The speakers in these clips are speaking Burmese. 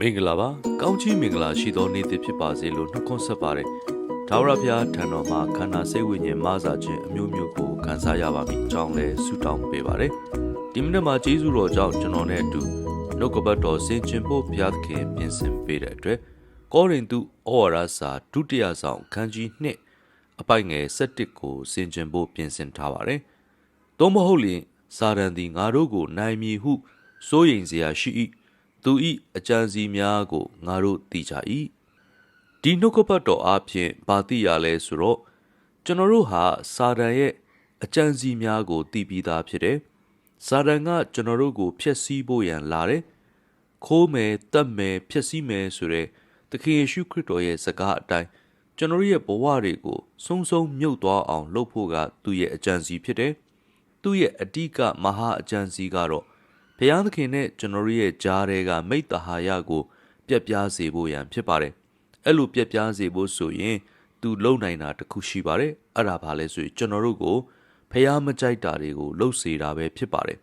မင်္ဂလာပါကောင်းချီးမင်္ဂလာရှိသောနေ့တစ်ဖြစ်ပါစေလို့နှုတ်ခွန်းဆက်ပါတယ်ဒါဝရဖျားထံတော်မှာခန္ဓာစိတ်ဝိညာဉ်မဆာခြင်းအမျိုးမျိုးကိုခံစားရပါပြီအကြောင်းလဲဆုတောင်းပေးပါတယ်ဒီမိနစ်မှာကျေးဇူးတော်ကြောင့်ကျွန်တော်နဲ့အတူနှုတ်ကပတ်တော်ဆင်ခြင်ဖို့ဘုရားသခင်ပြင်ဆင်ပေးတဲ့အတွက်ကောရိန္သုဩဝါဒစာဒုတိယဆောင်ခန်းကြီး2အပိုက်ငယ်7ကိုဆင်ခြင်ဖို့ပြင်ဆင်ထားပါတယ်သို့မဟုတ်လျှင်စာရန်သည်ငါတို့ကိုနိုင်မည်ဟုစိုးရိမ်စရာရှိ၏ သူ၏အကြံစီများကိုငါတို့သိကြ၏ဒီနှုတ်ကပတ်တော်အားဖြင့်ဗာတိရလဲဆိုတော့ကျွန်တော်တို့ဟာစာရန်ရဲ့အကြံစီများကိုသိပြီးသားဖြစ်တယ်စာရန်ကကျွန်တော်တို့ကိုဖျက်ဆီးဖို့ရန်လာတယ်ခိုးမယ်တတ်မယ်ဖျက်ဆီးမယ်ဆိုတဲ့သခင်ယေရှုခရစ်တော်ရဲ့စကားအတိုင်းကျွန်တော်တို့ရဲ့ဘဝတွေကိုဆုံးဆုံးမြုပ်သွားအောင် လုပ်ဖို့ကသူ့ရဲ့အကြံစီဖြစ်တယ်သူ့ရဲ့အတိကမဟာအကြံစီကတော့ ဘုရားသခင်နဲ့ကျွန်တော်တို့ရဲ့ကြားထဲကမိတ္တဟာယကို ပြက်ပြားစေဖို့ရန်ဖြစ်ပါတယ်အဲ့လိုပြက်ပြားစေဖို့ဆိုရင် သူလုံနိုင်တာတစ်ခုရှိပါတယ်အဲ့ဒါဘာလဲဆိုရင်ကျွန်တော်တို့ကိုဘုရားမကြိုက်တာတွေကိုလှုပ်စေတာပဲဖြစ်ပါတယ်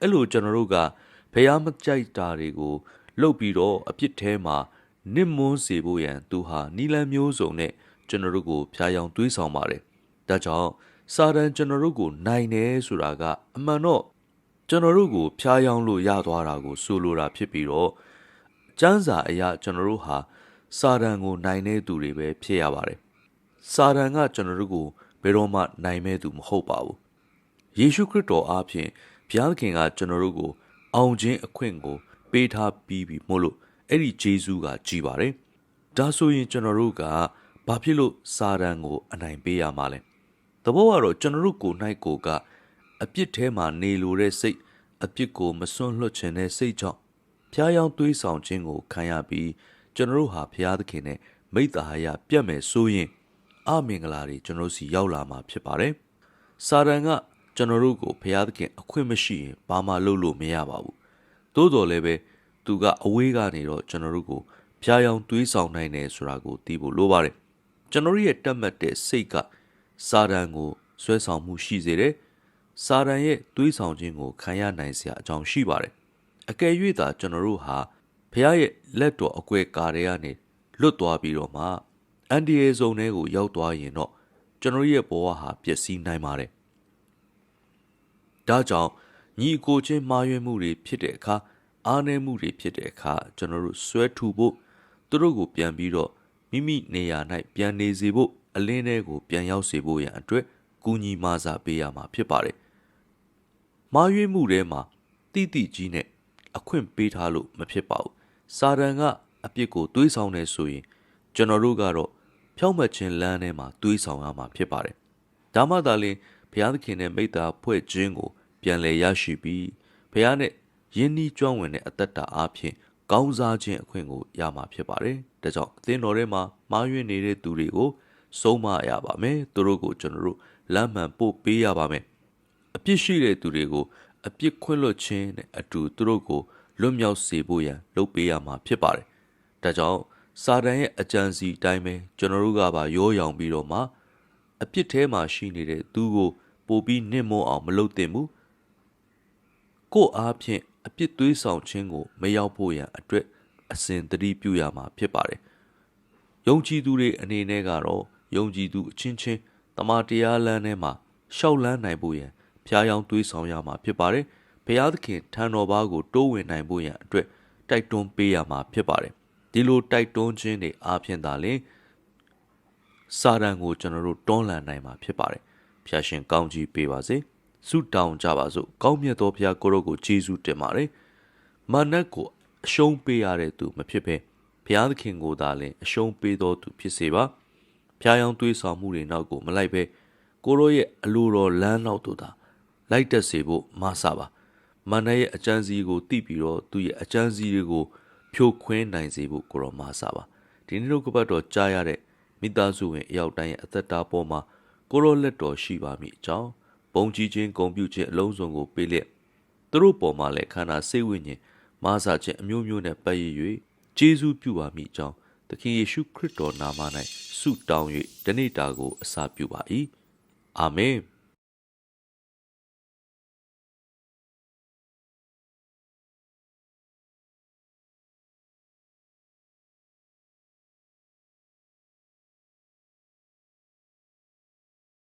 အဲ့လိုကျွန်တော်တို့ကဘုရားမကြိုက်တာတွေကိုလှုပ်ပြီးတော့အပြစ်ထဲမှာနစ်မွန်းစေဖို့ရန်သူဟာနီလန်မျိုးစုံနဲ့ကျွန်တော်တို့ကိုဖျားယောင်းတွေးဆောင်ပါတယ်ဒါကြောင့်စာတန်ကျွန်တော်တို့ကိုနိုင်တယ်ဆိုတာကအမှန်တော့ ကျွန်တော်တို့ကိုဖျားယောင်းလို့ရသွားတာကိုဆိုလိုတာဖြစ်ပြီးတော့ကျမ်းစာအရာကျွန်တော်တို့ဟာစာတန်ကိုနိုင်တဲ့သူတွေပဲဖြစ်ရပါတယ်စာတန်ကကျွန်တော်တို့ကိုဘယ်တော့မှနိုင်မဲ့သူမဟုတ်ပါဘူးယေရှုခရစ်တော်အားဖြင့်ဘုရားသခင်ကကျွန်တော်တို့ကို အောင်ခြင်းအခွင့်ကို ပေးထားပြီးပြီမို့လို့အဲ့ဒီဂျေဇုကကြီးပါတယ်ဒါဆိုရင်ကျွန်တော်တို့ကဘာဖြစ်လို့စာတန်ကိုအနိုင်ပေးရမှာလဲတဘောကတော့ကျွန်တော်တို့ကိုနိုင်ကိုက အပြစ်ထဲမှာနေလိုတဲ့စိတ်အပြစ်ကိုမစွန့်လွတ်ခြင်းတဲ့စိတ်ကြောင့်ဖျားယောင်းသွေးဆောင်ခြင်းကိုခံရပြီးကျွန်တော်တို့ဟာဘုရားသခင်နဲ့မိတ္တဟာယပြတ်မယ်ဆိုရင်အမင်္ဂလာတွေကျွန်တော်တို့စီရောက်လာမှာဖြစ်ပါတယ်။စာတန်ကကျွန်တော်တို့ကိုဘုရားသခင်အခွင့်မရှိရင်ဘာမှလုပ်လို့မရပါဘူး။သို့တော်လည်းပဲသူကအဝေးကနေတော့ကျွန်တော်တို့ကိုဖျားယောင်းသွေးဆောင်နိုင်တယ်ဆိုတာကိုသိဖို့လိုပါတယ်။ကျွန်တော်ရဲ့တတ်မှတ်တဲ့စိတ်ကစာတန်ကိုဆွဲဆောင်မှုရှိစေတယ်။ စာတန်ရဲ့သွေးဆောင်ခြင်းကိုခံရနိုင်စရာအကြောင်းရှိပါတယ်။အကယ်၍သာကျွန်တော်တို့ဟာဖះရဲ့လက်တော်အကွဲကာတွေကနေလွတ်သွားပြီးတော့မှအန်ဒီယေဇုံထဲကိုရောက်သွားရင်တော့ကျွန်တော်ရဲ့ဘဝဟာပျက်စီးနိုင်ပါတယ်။ဒါကြောင့်ညီအကိုချင်းမှားယွင်းမှုတွေဖြစ်တဲ့အခါအားနည်းမှုတွေဖြစ်တဲ့အခါကျွန်တော်တို့ဆွဲထူဖို့သူတို့ကိုပြန်ပြီးတော့မိမိနေရာ၌ပြန်နေစေဖို့အလင်းထဲကိုပြန်ရောက်စေဖို့ရန်အတွက်ကူညီမဆာပေးရမှာဖြစ်ပါတယ်။ မှားယွင်းမှုထဲမှာတိတိကြီးနဲ့အခွင့်ပေးထားလို့မဖြစ်ပါဘူး။စာတန်ကအပြစ်ကိုတွေးဆောင်နေဆိုရင်ကျွန်တော်တို့ကတော့ဖြောင့်မတ်ခြင်းလမ်းထဲမှာတွေးဆောင်ရမှာဖြစ်ပါတယ်။ဒါမှသာလျှင်ဘုရားသခင်နဲ့မိတ္တာဖွဲ့ခြင်းကို ပြန်လည်ရရှိပြီးဘုရားနဲ့ယဉ်ဤကျွမ်းဝင်တဲ့အသက်တာအားဖြင့်ကောင်းစားခြင်းအခွင့်ကိုရမှာဖြစ်ပါတယ်။ဒါကြောင့်အသင်းတော်ထဲမှာမှားယွင်းနေတဲ့သူတွေကိုဆုံးမရပါမယ်။သူတို့ကိုကျွန်တော်တို့လမ်းမှန်ပို့ပေးရပါမယ်။ အပြစ်ရှိတဲ့သူတွေကိုအပြစ်ခွင့်လွှတ်ခြင်းနဲ့အတူသူတို့ကိုလွတ်မြောက်စေဖို့ရန်လုပ်ပေးရမှာဖြစ်ပါတယ်။ဒါကြောင့်စာတန်ရဲ့အကြံစီအတိုင်းပဲကျွန်တော်တို့ကပါရောရောင်ပြီးတော့မှအပြစ်ထဲမှာရှိနေတဲ့သူကိုပို့ပြီးနစ်မွအောင်မလုပ်သင့်ဘူး။ကို့အားဖြင့်အပြစ်သွေးဆောင်ခြင်းကိုမရောက်ဖို့ရန်အတွက်အစဉ်တတိပြုရမှာဖြစ်ပါတယ်။ယုံကြည်သူတွေအနေနဲ့ကတော့ယုံကြည်သူအချင်းချင်းတမန်တရားလမ်းထဲမှာရှောက်လန်းနိုင်ဖို့ရန် ဖျားယောင်းသွေးဆောင်ရမှာဖြစ်ပါတယ်။ဘုရားသခင်ထံတော်ဘာကိုတိုးဝင်နိုင်ဖို့ရန်အတွက်တိုက်တွန်းပေးရမှာဖြစ်ပါတယ်။ဒီလိုတိုက်တွန်းခြင်းတွေအားဖြင့်သာလျှင်စာတန်ကိုကျွန်တော်တို့တွန်းလှန်နိုင်မှာဖြစ်ပါတယ်။ဖျာရှင်ကောင်းကြီးပေးပါစေ။ဆုတောင်းကြပါစို့။ကောင်းမြတ်သောဘုရားကိုရောကိုကျေးဇူးတင်ပါတယ်။မာနတ်ကိုအရှုံးပေးရတဲ့သူမဖြစ်ဘဲဘုရားသခင်ကိုသာလျှင်အရှုံးပေးတော်သူဖြစ်စေပါ။ဖျားယောင်းသွေးဆောင်မှုတွေနောက်ကိုမလိုက်ဘဲကိုရောရဲ့အလိုတော်လမ်းနောက်တို့သာ လိုက်တက်စေဖို့မဆပါမန္တရဲ့အကျန်းစီကိုတိပြီးတော့သူ့ရဲ့အကျန်းစီတွေကိုဖြိုခွင်းနိုင်စေဖို့ကိုရောမဆပါဒီနေ့တို့ကပတ်တော်ကြားရတဲ့မိသားစုဝင်အယောက်တိုင်းရဲ့အသက်တာပေါ်မှာကိုရောလက်တော်ရှိပါမိအကြောင်းပုံကြီးခြင်းဂုံပြုခြင်းအလုံးစုံကိုပေးလက်သူတို့ပေါ်မှာလည်းခန္ဓာစိတ်ဝိညာဉ်မာစာခြင်းအမျိုးမျိုးနဲ့ပတ်ရ၍ကျေးဇူးပြုပါမိအကြောင်းသခင်ယေရှုခရစ်တော်နာမ၌ဆုတောင်း၍တနေ့တာကိုအစာပြုပါ၏အာမင်